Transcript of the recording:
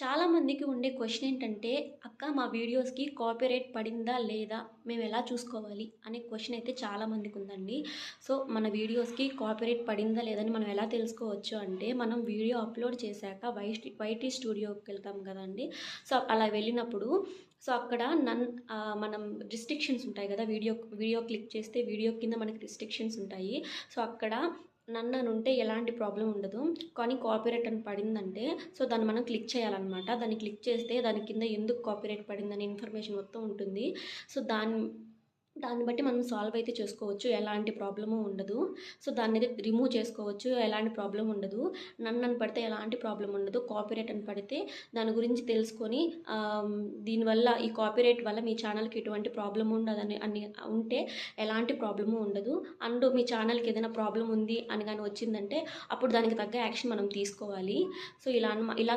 చాలామందికి ఉండే క్వశ్చన్ ఏంటంటే అక్క మా వీడియోస్కి కాపీరైట్ పడిందా లేదా? మేము ఎలా చూసుకోవాలి? అనే క్వశ్చన్ అయితే చాలామందికి ఉందండి. సో మన వీడియోస్కి కాపీరైట్ పడిందా లేదని మనం ఎలా తెలుసుకోవచ్చు అంటే మనం వీడియో అప్లోడ్ చేశాక వైటి వైటీ స్టూడియోకి వెళ్తాం కదండి. సో అలా వెళ్ళినప్పుడు సో అక్కడ నన్ మనం రిస్ట్రిక్షన్స్ ఉంటాయి కదా వీడియో వీడియో క్లిక్ చేస్తే వీడియో కింద మనకి రిస్ట్రిక్షన్స్ ఉంటాయి. సో అక్కడ నన్ను అని ఉంటే ఎలాంటి ప్రాబ్లం ఉండదు. కానీ కాపీరైట్ అని పడిందంటే సో దాన్ని మనం క్లిక్ చేయాలన్నమాట. దాన్ని క్లిక్ చేస్తే దాని కింద ఎందుకు కాపీరైట్ పడిందని ఇన్ఫర్మేషన్ మొత్తం ఉంటుంది. సో దాని దాన్ని బట్టి మనం సాల్వ్ అయితే చేసుకోవచ్చు. ఎలాంటి ప్రాబ్లము ఉండదు. సో దాన్ని అయితే రిమూవ్ చేసుకోవచ్చు. ఎలాంటి ప్రాబ్లం ఉండదు. నన్ను అని పడితే ఎలాంటి ప్రాబ్లం ఉండదు. కాపీరైట్ అని పడితే దాని గురించి తెలుసుకొని దీనివల్ల ఈ కాపీరైట్ వల్ల మీ ఛానల్కి ఎటువంటి ప్రాబ్లం ఉండదని అని ఉంటే ఎలాంటి ప్రాబ్లము ఉండదు. అండ్ మీ ఛానల్కి ఏదైనా ప్రాబ్లం ఉంది అని కానీ వచ్చిందంటే అప్పుడు దానికి తగ్గ యాక్షన్ మనం తీసుకోవాలి. సో ఇలా ఇలా